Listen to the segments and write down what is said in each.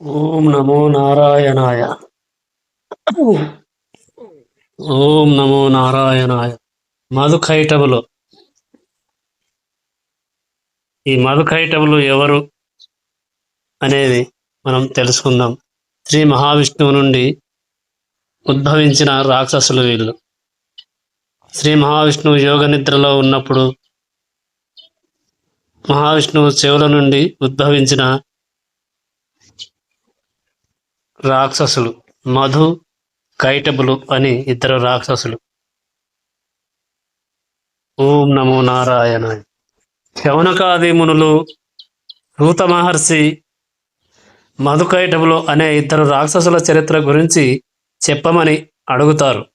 ఓం నమో నారాయణాయ. ఓం నమో నారాయణాయ. మధుకైటవులు ఈ మధుకైటవులు ఎవరు అనేది మనం తెలుసుకుందాం. శ్రీ మహావిష్ణువు నుండి ఉద్భవించిన రాక్షసులు వీళ్ళు. శ్రీ మహావిష్ణువు యోగ నిద్రలో ఉన్నప్పుడు మహావిష్ణువు చెవుల నుండి ఉద్భవించిన రాక్షసులు మధు కైటబులు అని ఇద్దరు రాక్షసులు. ఓం నమో నారాయణ. శవనకాది మునులు రూత మహర్షి మధుకైటబులు అనే ఇద్దరు రాక్షసుల చరిత్ర గురించి చెప్పమని అడుగుతారు.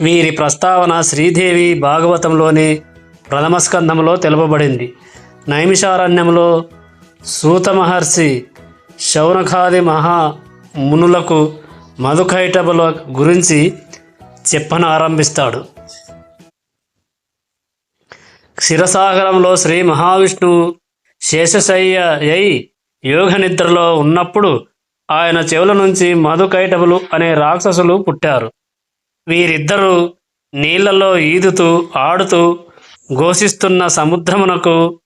వీరి ప్రస్తావన శ్రీదేవి భాగవతంలోని ప్రథమ స్కంధంలో తెలుపబడింది. నైమిషారణ్యంలో సూత మహర్షి శౌనకాది మహా మునులకు మధుకైటబుల గురించి చెప్పనారంభిస్తాడు. క్షీరసాగరంలో శ్రీ మహావిష్ణువు శేషశయ్య అయి యోగ నిద్రలో ఉన్నప్పుడు ఆయన చెవుల నుంచి మధుకైటబులు అనే రాక్షసులు పుట్టారు. వీరిద్దరూ నీళ్ళలో ఈదుతూ ఆడుతూ ఘోషిస్తున్న సముద్రమునకు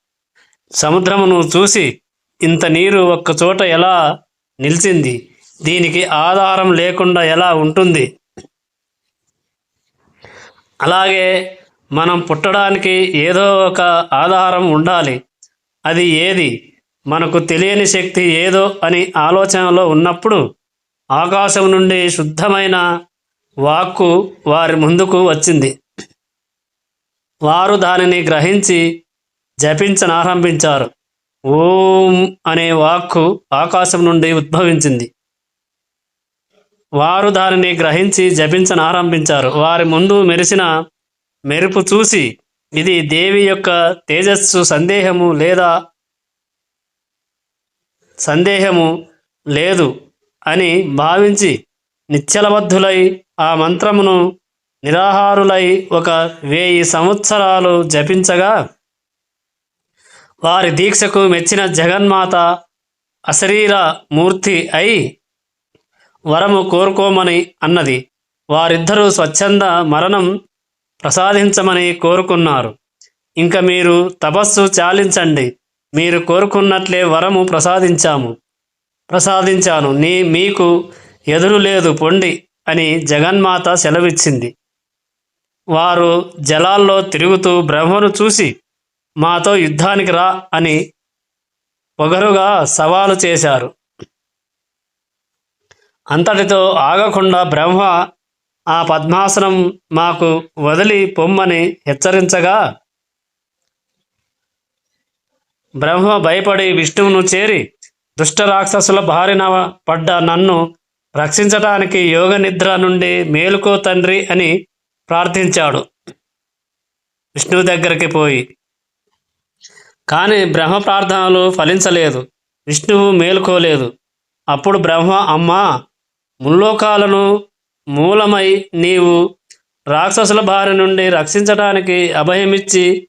సముద్రమును చూసి ఇంత నీరు ఒక్కచోట ఎలా నిలిచింది? దీనికి ఆధారం లేకుండా ఎలా ఉంటుంది? అలాగే మనం పుట్టడానికి ఏదో ఒక ఆధారం ఉండాలి. అది ఏది? మనకు తెలియని శక్తి ఏదో అని ఆలోచనలో ఉన్నప్పుడు ఆకాశం నుండి శుద్ధమైన వాక్కు వారి ముందుకు వచ్చింది. వారు దానిని గ్రహించి జపించనారంభించారు ఓం అనే వాక్కు ఆకాశం నుండి ఉద్భవించింది. వారు దానిని గ్రహించి జపించనారంభించారు. వారి ముందు మెరిసిన మెరుపు చూసి ఇది దేవి యొక్క తేజస్సు సందేహము లేదా సందేహము లేదు అని భావించి నిశ్చలబద్ధులై ఆ మంత్రమును నిరాహారులై ఒక వెయ్యి సంవత్సరాలు జపించగా వారి దీక్షకు మెచ్చిన జగన్మాత అశరీర మూర్తి అయి వరము కోరుకోమని అన్నది. వారిద్దరూ స్వచ్ఛంద మరణం ప్రసాదించమని కోరుకున్నారు. ఇంకా మీరు తపస్సు చాలించండి. మీరు కోరుకున్నట్లే వరము ప్రసాదించాము. ప్రసాదించాను. నీ మీకు ఎదురు లేదు పొండి అని జగన్మాత సెలవిచ్చింది. వారు జలాల్లో తిరుగుతూ బ్రహ్మను చూసి మాతో యుద్ధానికి రా అని పొగరుగా సవాలు చేశారు. అంతటితో ఆగకుండా బ్రహ్మ ఆ పద్మాసనం మాకు వదిలి పొమ్మని హెచ్చరించగా బ్రహ్మ భయపడి విష్ణువును చేరి దుష్ట రాక్షసుల బారిన పడ్డ నన్ను రక్షించటానికి యోగ నిద్ర నుండి మేలుకో తండ్రి అని ప్రార్థించాడు. విష్ణువు దగ్గరికి పోయి కానీ బ్రహ్మ ప్రార్థనలు ఫలించలేదు. విష్ణువు మేలుకోలేదు. అప్పుడు బ్రహ్మ అమ్మా ముల్లోకాలను మూలమై నీవు రాక్షసుల బారి నుండి రక్షించడానికి అభయమిచ్చి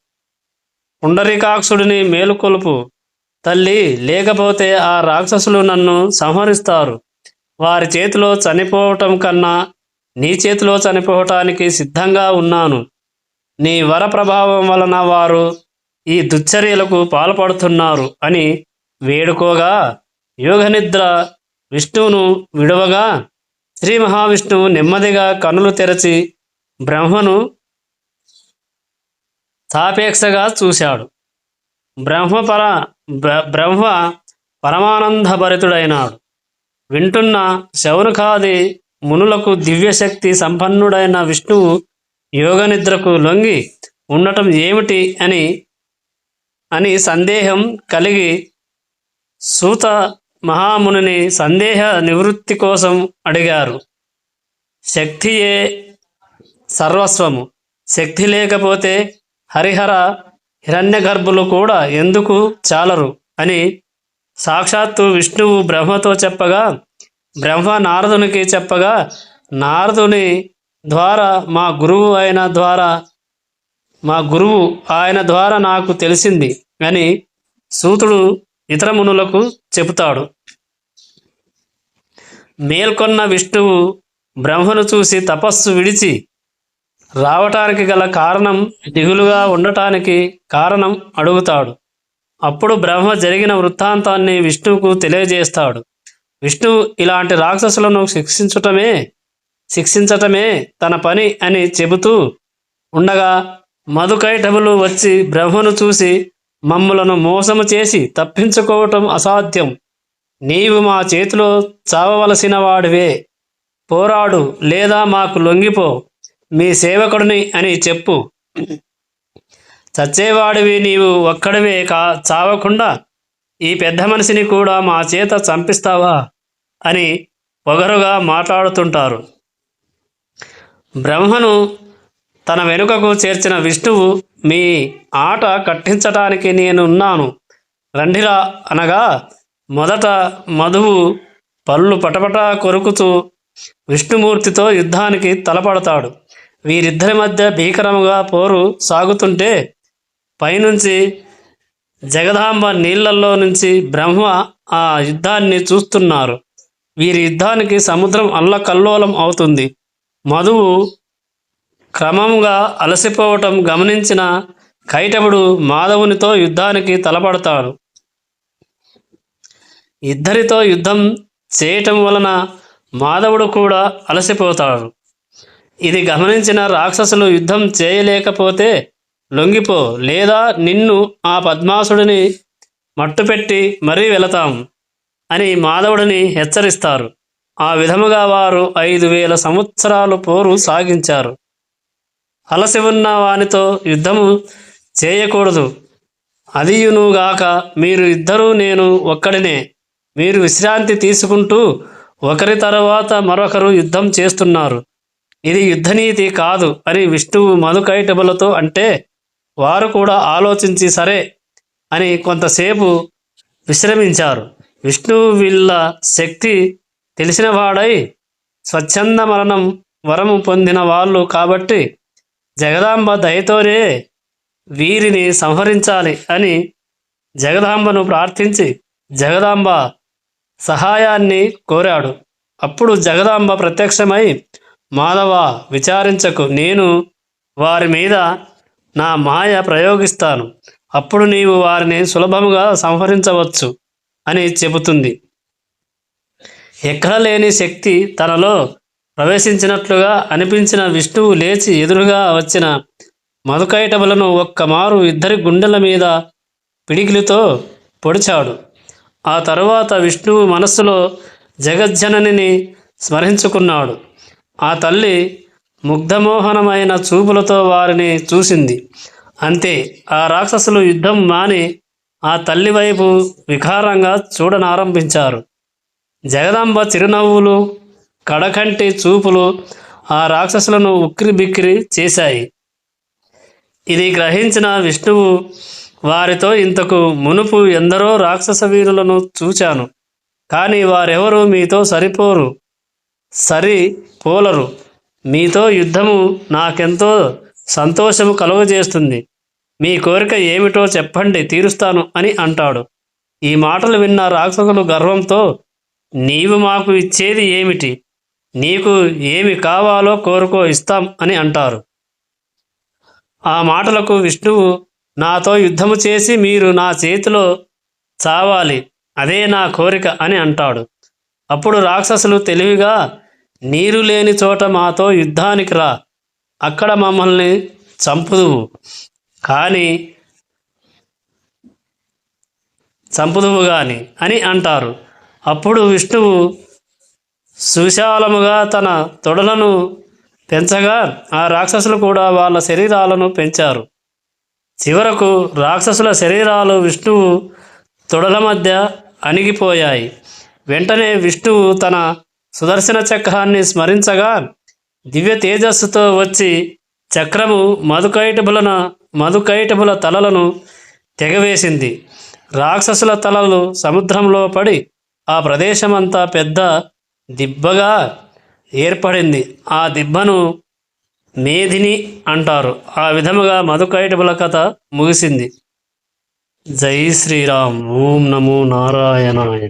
పుండరీకాక్షుడిని మేలుకొలుపు. తల్లి లేకపోతే ఆ రాక్షసులు నన్ను సంహరిస్తారు. వారి చేతిలో చనిపోవటం కన్నా నీ చేతిలో చనిపోవటానికి సిద్ధంగా ఉన్నాను. నీ వర ప్రభావం వలన వారు ఈ దుశ్చర్యలకు పాల్పడుతున్నారు అని వేడుకోగా యోగనిద్ర విష్ణువును విడవగా శ్రీ మహావిష్ణువు నెమ్మదిగా కనులు తెరచి బ్రహ్మను సాపేక్షగా చూశాడు. బ్రహ్మపర బ్ర- బ్రహ్మ పరమానందభరితుడైనాడు. వింటున్న శౌనకాది మునులకు దివ్యశక్తి సంపన్నుడైన విష్ణువు యోగనిద్రకు లొంగి ఉండటం ఏమిటి అని అని సందేహం కలిగి సూత మహామునిని సందేహ నివృత్తి కోసం అడిగారు. శక్తియే సర్వస్వము. శక్తి లేకపోతే హరిహర హిరణ్యగర్భులు కూడా ఎందుకు చాలరు? అని సాక్షాత్తు విష్ణువు బ్రహ్మతో చెప్పగా బ్రహ్మ నారదునికి చెప్పగా నారదుని ద్వారా మా గురువు అయిన ద్వారా మా గురువు ఆయన ద్వారా నాకు తెలిసింది అని సూతుడు ఇతర మునులకు చెబుతాడు. మేల్కొన్న విష్ణువు బ్రహ్మను చూసి తపస్సు విడిచి రావటానికి గల కారణం దిగులుగా ఉండటానికి కారణం అడుగుతాడు. అప్పుడు బ్రహ్మ జరిగిన వృత్తాంతాన్ని విష్ణువుకు తెలియజేస్తాడు. విష్ణువు ఇలాంటి రాక్షసులను శిక్షించటమే శిక్షించటమే తన పని అని చెబుతూ ఉండగా మధుకైటములు వచ్చి బ్రహ్మను చూసి మమ్ములను మోసము చేసి తప్పించుకోవటం అసాధ్యం. నీవు మా చేతిలో చావవలసిన వాడివే పోరాడు లేదా మాకు లొంగిపో. మీ సేవకుడిని అని చెప్పు. చచ్చేవాడివి నీవు ఒక్కడివే కా చావకుండా ఈ పెద్ద మనిషిని కూడా మా చేత చంపిస్తావా? అని పొగరుగా మాట్లాడుతుంటారు. బ్రహ్మను తన వెనుకకు చేర్చిన విష్ణువు మీ ఆట కట్టించటానికి నేను ఉన్నాను రండిరా అనగా మొదట మధువు పళ్ళు పటపట కొరుకుతూ విష్ణుమూర్తితో యుద్ధానికి తలపడతాడు. వీరిద్దరి మధ్య భీకరముగా పోరు సాగుతుంటే పైనుంచి జగదాంబ నీళ్ళలో నుంచి బ్రహ్మ ఆ యుద్ధాన్ని చూస్తున్నారు. వీరి యుద్ధానికి సముద్రం అల్లకల్లోలం అవుతుంది. మధువు క్రమంగా అలసిపోవటం గమనించిన కైటవుడు మాధవునితో యుద్ధానికి తలపడతాడు. ఇద్దరితో యుద్ధం చేయటం వలన మాధవుడు కూడా అలసిపోతాడు. ఇది గమనించిన రాక్షసులు యుద్ధం చేయలేకపోతే లొంగిపో లేదా నిన్ను ఆ పద్మాసుడిని మట్టుపెట్టి మరీ వెళతాం అని మాధవుడిని హెచ్చరిస్తారు. ఆ విధముగా వారు ఐదు వేల సంవత్సరాలు పోరు సాగించారు. అలసి ఉన్న వానితో యుద్ధము చేయకూడదు. అదియునుగాక మీరు ఇద్దరూ నేను ఒక్కడినే. మీరు విశ్రాంతి తీసుకుంటూ ఒకరి తర్వాత మరొకరు యుద్ధం చేస్తున్నారు. ఇది యుద్ధనీతి కాదు అని విష్ణువు మధుకైటబులతో అంటే వారు కూడా ఆలోచించి సరే అని కొంతసేపు విశ్రమించారు. విష్ణువు వీళ్ళ శక్తి తెలిసినవాడై స్వచ్ఛంద మరణం వరము పొందిన వాళ్ళు కాబట్టి జగదాంబ దయతోనే వీరిని సంహరించాలి అని జగదాంబను ప్రార్థించి జగదాంబ సహాయాన్ని కోరాడు. అప్పుడు జగదాంబ ప్రత్యక్షమై మాధవ విచారించకు. నేను వారి మీద నా మాయ ప్రయోగిస్తాను. అప్పుడు నీవు వారిని సులభముగా సంహరించవచ్చు అని చెబుతుంది. ఎక్కడ లేని శక్తి తనలో ప్రవేశించినట్లుగా అనిపించిన విష్ణువు లేచి ఎదురుగా వచ్చిన మధుకైటబులను ఒక్కమారు ఇద్దరి గుండెల మీద పిడికిలితో పొడిచాడు. ఆ తరువాత విష్ణువు మనస్సులో జగజ్జననిని స్మరించుకున్నాడు. ఆ తల్లి ముగ్ధమోహనమైన చూపులతో వారిని చూసింది. అంతే ఆ రాక్షసులు యుద్ధం మాని ఆ తల్లి వైపు వికారంగా చూడనారంభించారు. జగదాంబ చిరునవ్వులు కడకంటి చూపులు ఆ రాక్షసులను ఉక్కిరి బిక్కిరి చేశాయి. ఇది గ్రహించిన విష్ణువు వారితో ఇంతకు మునుపు ఎందరో రాక్షస వీరులను చూచాను. కానీ వారెవరూ మీతో సరిపోరు సరి పోలరు. మీతో యుద్ధము నాకెంతో సంతోషము కలుగజేస్తుంది. మీ కోరిక ఏమిటో చెప్పండి తీరుస్తాను అని అంటాడు. ఈ మాటలు విన్న రాక్షసులు గర్వంతో నీవు మాకు ఇచ్చేది ఏమిటి? నీకు ఏమి కావాలో కోరుకో ఇస్తాం అని అంటారు. ఆ మాటలకు విష్ణువు నాతో యుద్ధము చేసి మీరు నా చేతిలో చావాలి అదే నా కోరిక అని అంటాడు. అప్పుడు రాక్షసులు తెలివిగా నీరు లేని చోట మాతో యుద్ధానికి రా అక్కడ మమ్మల్ని చంపుదువు. కానీ చంపుదువు కానీ అని అంటారు. అప్పుడు విష్ణువు సుశాలముగా తన తొడలను పెంచగా ఆ రాక్షసులు కూడా వాళ్ళ శరీరాలను పెంచారు. చివరకు రాక్షసుల శరీరాలు విష్ణువు తొడల మధ్య అణిగిపోయాయి. వెంటనే విష్ణువు తన సుదర్శన చక్రాన్ని స్మరించగా దివ్య తేజస్సుతో వచ్చి చక్రము మధుకైటబులన మధుకైటబుల తలలను తెగవేసింది. రాక్షసుల తలలు సముద్రంలో పడి ఆ ప్రదేశమంతా పెద్ద దిబ్బగా ఏర్పడింది. ఆ దిబ్బను మేధిని అంటారు. ఆ విధముగా మధుకైటబుల కథ ముగిసింది. జై శ్రీరామ్. ఓం నమో నారాయణాయ.